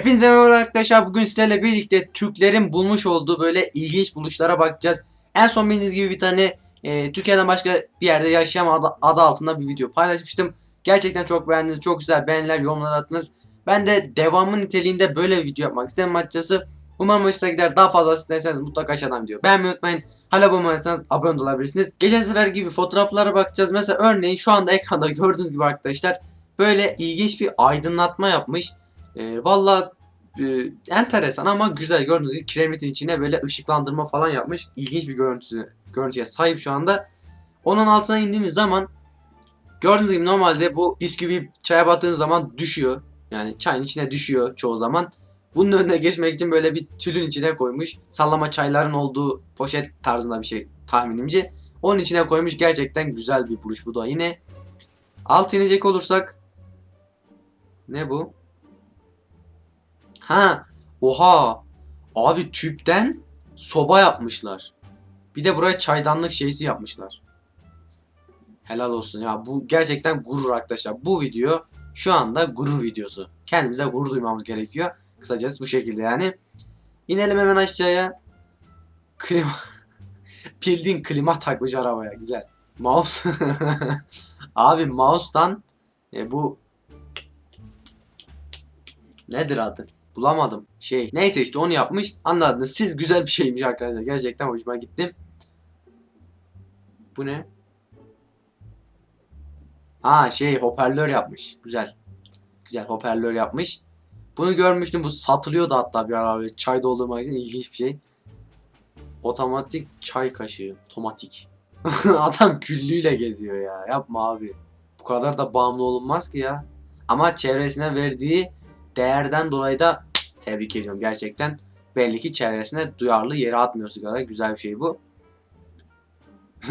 Hepinize merhaba arkadaşlar. Bugün sizlerle birlikte Türklerin bulmuş olduğu böyle ilginç buluşlara bakacağız. En son bildiğiniz gibi bir tane e, Türkiye'den başka bir yerde yaşayan adı, adı altında bir video paylaşmıştım. Gerçekten çok beğendiniz. Çok güzel beğeniler, yorumlar attınız. Ben de devamı niteliğinde böyle bir video yapmak istedim açıkçası. Umarım hoşuna gider. Daha fazla isterseniz mutlaka aşağıdan video beğenmeyi unutmayın. Hala abone olmadıysanız abone olabilirsiniz. Geçen sefer gibi fotoğraflara bakacağız. Mesela örneğin şu anda ekranda gördüğünüz gibi arkadaşlar böyle ilginç bir aydınlatma yapmış. E, Valla e, enteresan ama güzel gördüğünüz gibi kiremitin içine böyle ışıklandırma falan yapmış. İlginç bir görüntü, görüntüye sahip şu anda. Onun altına indiğimiz zaman gördüğünüz gibi normalde bu bisküvi çaya battığınız zaman düşüyor. Yani çayın içine düşüyor çoğu zaman. Bunun önüne geçmek için böyle bir tülün içine koymuş. Sallama çayların olduğu poşet tarzında bir şey tahminimce. Onun içine koymuş. Gerçekten güzel bir buluş bu da yine. Alt inecek olursak ne bu? Ha, oha. Abi tüpten soba yapmışlar. Bir de buraya çaydanlık şeysi yapmışlar. Helal olsun ya. Bu gerçekten gurur arkadaşlar. Bu video şu anda gurur videosu. Kendimize gurur duymamız gerekiyor. Kısacası bu şekilde yani. İnelim hemen aşağıya. Klima. Bildiğin klima takmış arabaya. Güzel. Mouse. Abi mouse'tan e, bu nedir adı? Bulamadım. Şey. Neyse işte onu yapmış. Anladınız. Siz güzel bir şeymiş arkadaşlar. Gerçekten hoşuma gitti. Bu ne? Ha şey hoparlör yapmış. Güzel. Güzel hoparlör yapmış. Bunu görmüştüm. Bu satılıyordu hatta bir ara. Çay doldurmak için ilginç bir şey. Otomatik çay kaşığı. Otomatik. Adam küllüyle geziyor ya. Yapma abi. Bu kadar da bağımlı olunmaz ki ya. Ama çevresine verdiği değerden dolayı da tebrik ediyorum gerçekten. Belli ki çevresine duyarlı yere atmıyor sigara. Güzel bir şey bu.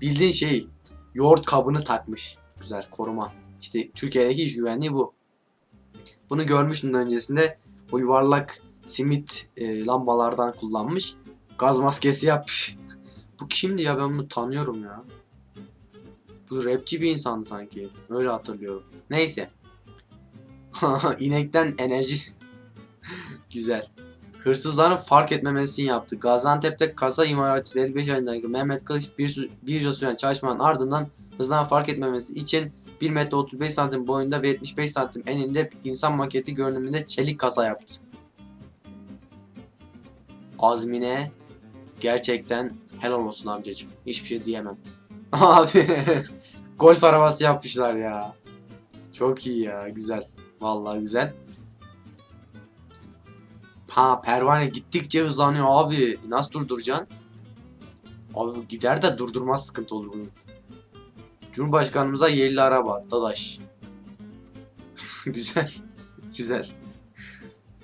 Bildiğin şey yoğurt kabını takmış. Güzel koruma. İşte Türkiye'deki iş güvenliği bu. Bunu görmüştüm öncesinde. O yuvarlak simit e, lambalardan kullanmış. Gaz maskesi yapmış. bu kimdi ya ben bunu tanıyorum ya. Bu rapçi bir insan sanki. Öyle hatırlıyorum. Neyse. İnekten enerji. Güzel. Hırsızların fark etmemesini yaptı. Gaziantep'te kasa imalatçısı 55 yaşındaki Mehmet Kılıç bir, bir süren çalışmanın ardından hızdan fark etmemesi için 1 metre 35 santim boyunda ve 75 santim eninde insan maketi görünümünde çelik kasa yaptı. Azmine gerçekten helal olsun amcacım. Hiçbir şey diyemem. Abi golf arabası yapmışlar ya. Çok iyi ya güzel. Vallahi güzel. Ha pervane gittikçe hızlanıyor abi. Nasıl durduracaksın? Abi gider de durdurmaz sıkıntı olur bunun. Cumhurbaşkanımıza yerli araba. Dadaş. güzel. Güzel.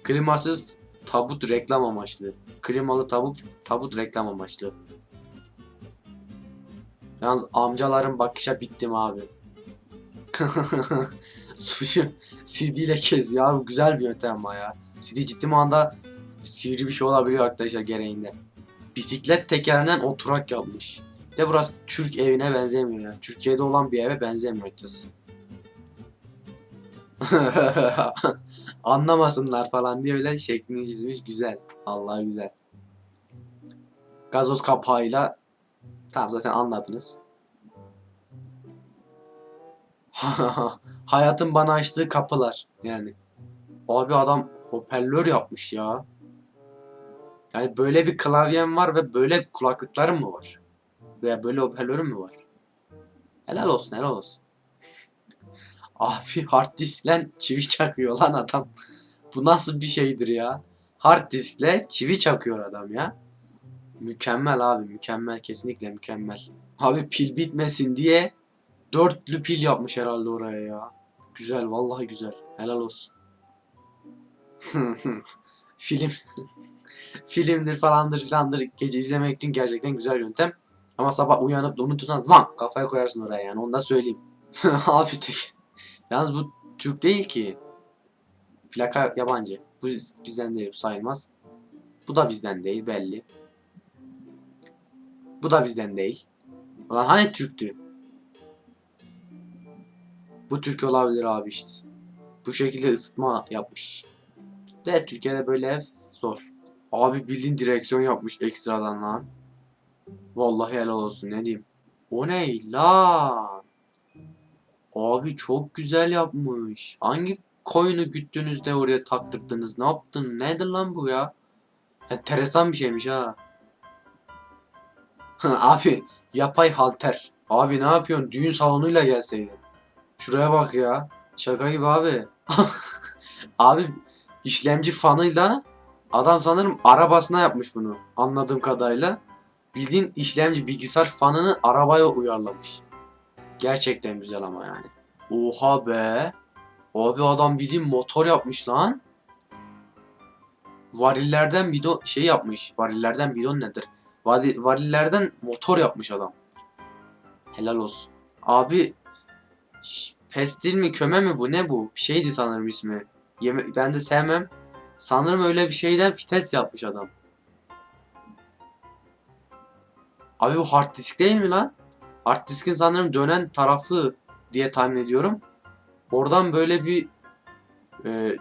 Klimasız tabut reklam amaçlı. Klimalı tabut, tabut reklam amaçlı. Yalnız amcaların bakışa bittim abi. Suyu CD ile keziyor abi. Güzel bir yöntem ama ya. CD ciddi manada sivri bir şey olabiliyor arkadaşlar gereğinde. Bisiklet tekerinden oturak yapmış. De burası Türk evine benzemiyor yani. Türkiye'de olan bir eve benzemiyor açıkçası. Anlamasınlar falan diye öyle şeklini çizmiş. Güzel. Allah güzel. Gazoz kapağıyla tamam zaten anladınız. Hayatın bana açtığı kapılar yani. Abi adam hoparlör yapmış ya. Yani böyle bir klavyem var ve böyle kulaklıklarım mı var? Veya böyle hoparlörüm mü var? Helal olsun helal olsun. Abi hard diskle çivi çakıyor lan adam. Bu nasıl bir şeydir ya? Hard diskle çivi çakıyor adam ya. Mükemmel abi mükemmel kesinlikle mükemmel. Abi pil bitmesin diye dörtlü pil yapmış herhalde oraya ya. Güzel vallahi güzel. Helal olsun. Film filmdir falandır filandır gece izlemek için gerçekten güzel yöntem. Ama sabah uyanıp da unutursan zan kafaya koyarsın oraya yani onu da söyleyeyim. Abi tek. Yalnız bu Türk değil ki. Plaka yabancı. Bu bizden değil bu sayılmaz. Bu da bizden değil belli. Bu da bizden değil. Ulan hani Türktü? Bu Türk olabilir abi işte. Bu şekilde ısıtma yapmış. De Türkiye'de böyle ev zor. Abi bildiğin direksiyon yapmış ekstradan lan. Vallahi helal olsun ne diyeyim. O ne lan? Abi çok güzel yapmış. Hangi koyunu güttünüz de oraya taktırdınız? Ne yaptın? Nedir lan bu ya? Enteresan bir şeymiş ha. Abi yapay halter. Abi ne yapıyorsun? Düğün salonuyla gelseydin. Şuraya bak ya. Şaka gibi abi. abi işlemci fanıyla adam sanırım arabasına yapmış bunu. Anladığım kadarıyla. Bildiğin işlemci bilgisayar fanını arabaya uyarlamış. Gerçekten güzel ama yani. Oha be. Abi adam bildiğin motor yapmış lan. Varillerden bidon şey yapmış. Varillerden bidon nedir? Varillerden motor yapmış adam. Helal olsun. Abi pestil mi köme mi bu ne bu? Bir şeydi sanırım ismi. Yeme ben de sevmem. Sanırım öyle bir şeyden fites yapmış adam. Abi bu hard disk değil mi lan? Hard diskin sanırım dönen tarafı diye tahmin ediyorum. Oradan böyle bir e,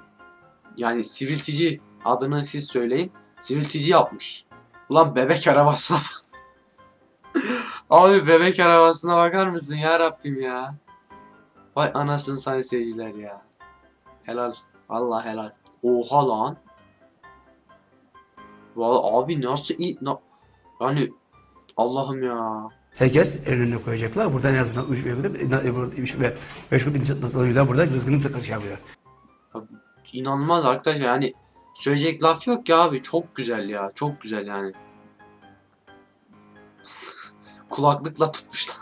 yani sivriltici adını siz söyleyin. Sivriltici yapmış. Ulan bebek arabasına. Abi bebek arabasına bakar mısın ya Rabbim ya. Vay anasını sayın seyirciler ya. Helal. Allah helal. Oha lan. Vallahi abi nasıl iyi na yani Allah'ım ya. Herkes önüne koyacaklar. Buradan en azından üç ve ve meşgul bir nasılıyla burada rızkını tıkış yapıyor. İnanılmaz arkadaşlar yani söyleyecek laf yok ki abi çok güzel ya çok güzel yani. Kulaklıkla tutmuşlar.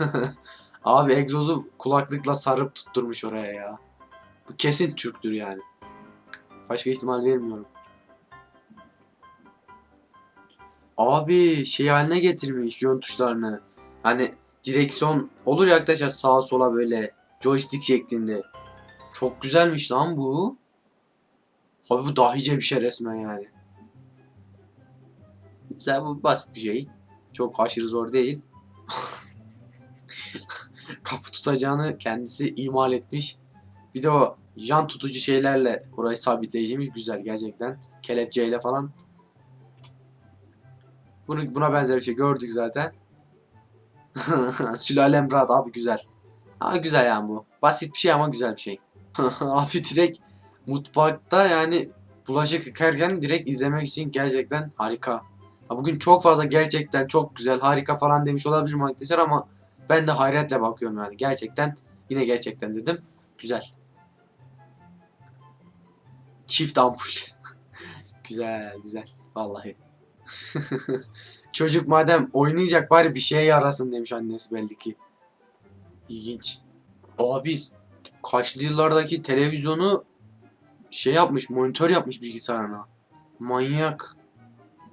abi egzozu kulaklıkla sarıp tutturmuş oraya ya. Bu kesin Türktür yani. Başka ihtimal vermiyorum. Abi şey haline getirmiş yön tuşlarını. Hani direksiyon olur ya arkadaşlar sağa sola böyle joystick şeklinde. Çok güzelmiş lan bu. Abi bu dahice bir şey resmen yani. Güzel bu basit bir şey. Çok aşırı zor değil. Kapı tutacağını kendisi imal etmiş. Bir de o yan tutucu şeylerle orayı sabitleyeceğimiz güzel gerçekten. Kelepçeyle falan. Bunu, buna benzer bir şey gördük zaten. Sülalem rahat abi güzel. Ama güzel yani bu. Basit bir şey ama güzel bir şey. Abi direkt mutfakta yani bulaşık yıkarken direkt izlemek için gerçekten harika. Ha, bugün çok fazla gerçekten çok güzel harika falan demiş olabilirim arkadaşlar ama ben de hayretle bakıyorum yani. Gerçekten yine gerçekten dedim. Güzel. Çift ampul. güzel güzel. Vallahi. Çocuk madem oynayacak bari bir şeye yarasın demiş annesi belli ki. İlginç. Abi kaçlı yıllardaki televizyonu şey yapmış, monitör yapmış bilgisayarına. Manyak.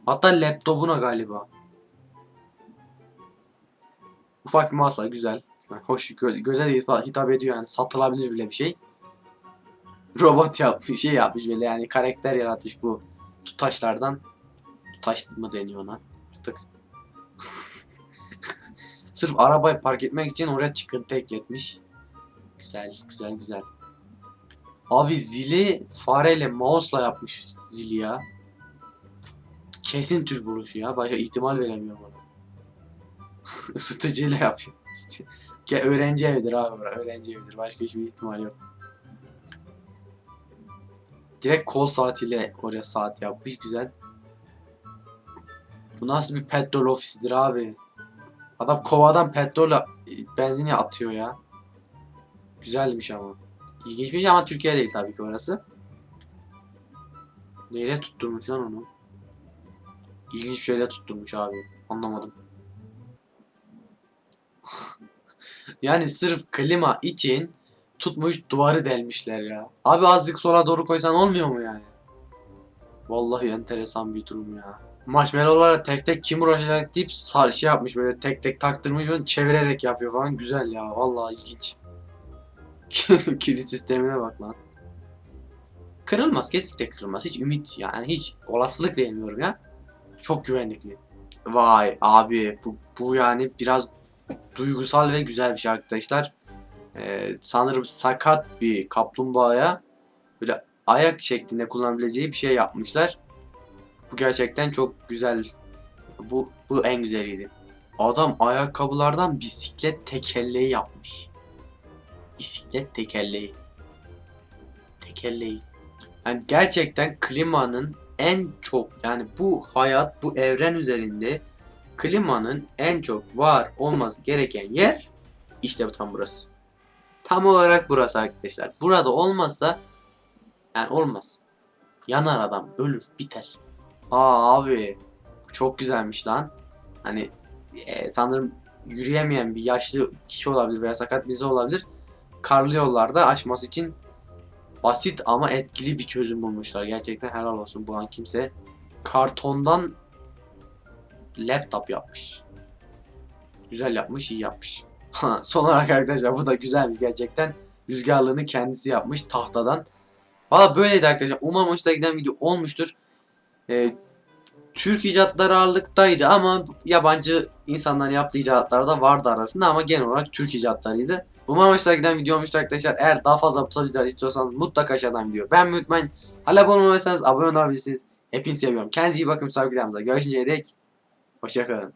Hatta laptopuna galiba. Ufak bir masa güzel. Yani hoş gö göze de hitap- ediyor yani satılabilir bile bir şey. Robot yapmış, şey yapmış böyle yani karakter yaratmış bu tutaşlardan. Tutaş mı deniyor ona artık. Sırf arabayı park etmek için oraya çıkıntı ekletmiş. Güzel, güzel, güzel. Abi zili fareyle, mouse'la yapmış zili ya. Kesin Türk buluşu ya. Başka ihtimal veremiyorum. Isıtıcıyla yapıyor. Öğrenci evidir abi bura. Öğrenci evidir. Başka hiçbir ihtimal yok. Direkt kol saatiyle oraya saat yapmış. Güzel. Bu nasıl bir petrol ofisidir abi? Adam kovadan petrol benzin atıyor ya. Güzelmiş ama. İlginçmiş ama Türkiye değil tabii ki orası. Neyle tutturmuş lan onu? İlginç bir şeyle tutturmuş abi. Anlamadım. Yani sırf klima için tutmuş duvarı delmişler ya. Abi azıcık sola doğru koysan olmuyor mu yani? Vallahi enteresan bir durum ya. Marshmallow'lara tek tek kim uğraşacak deyip şey yapmış böyle tek tek taktırmış böyle çevirerek yapıyor falan güzel ya vallahi ilginç. Kilit sistemine bak lan. Kırılmaz kesinlikle kırılmaz. Hiç ümit yani hiç olasılık vermiyorum ya. Çok güvenlikli. Vay abi bu, bu yani biraz duygusal ve güzel bir şey arkadaşlar. Ee, sanırım sakat bir kaplumbağaya böyle ayak şeklinde kullanabileceği bir şey yapmışlar. Bu gerçekten çok güzel. Bu bu en güzeliydi. Adam ayakkabılardan bisiklet tekerleği yapmış. Bisiklet tekerleği. Tekerleği. Yani gerçekten klimanın en çok yani bu hayat bu evren üzerinde klimanın en çok var olması gereken yer işte tam burası. Tam olarak burası arkadaşlar. Burada olmazsa yani olmaz. Yanar adam ölür biter. Aa abi çok güzelmiş lan. Hani e, sanırım yürüyemeyen bir yaşlı kişi olabilir veya sakat birisi olabilir. Karlı yollarda aşması için basit ama etkili bir çözüm bulmuşlar. Gerçekten helal olsun bu an kimse kartondan laptop yapmış. Güzel yapmış, iyi yapmış. Son olarak arkadaşlar bu da güzelmiş gerçekten. Rüzgarlığını kendisi yapmış tahtadan. Valla böyleydi arkadaşlar. Umarım hoşuna giden video olmuştur. Ee, Türk icatları ağırlıktaydı ama yabancı insanların yaptığı icatlar da vardı arasında ama genel olarak Türk icatlarıydı. Umarım hoşuna giden video olmuştur arkadaşlar. Eğer daha fazla bu tarz istiyorsanız mutlaka aşağıdan video beğenmeyi unutmayın. Hala abone olmayırsanız abone olabilirsiniz. Hepinizi seviyorum. Kendinize iyi bakın. Videomuzda görüşünceye dek. Hoşçakalın.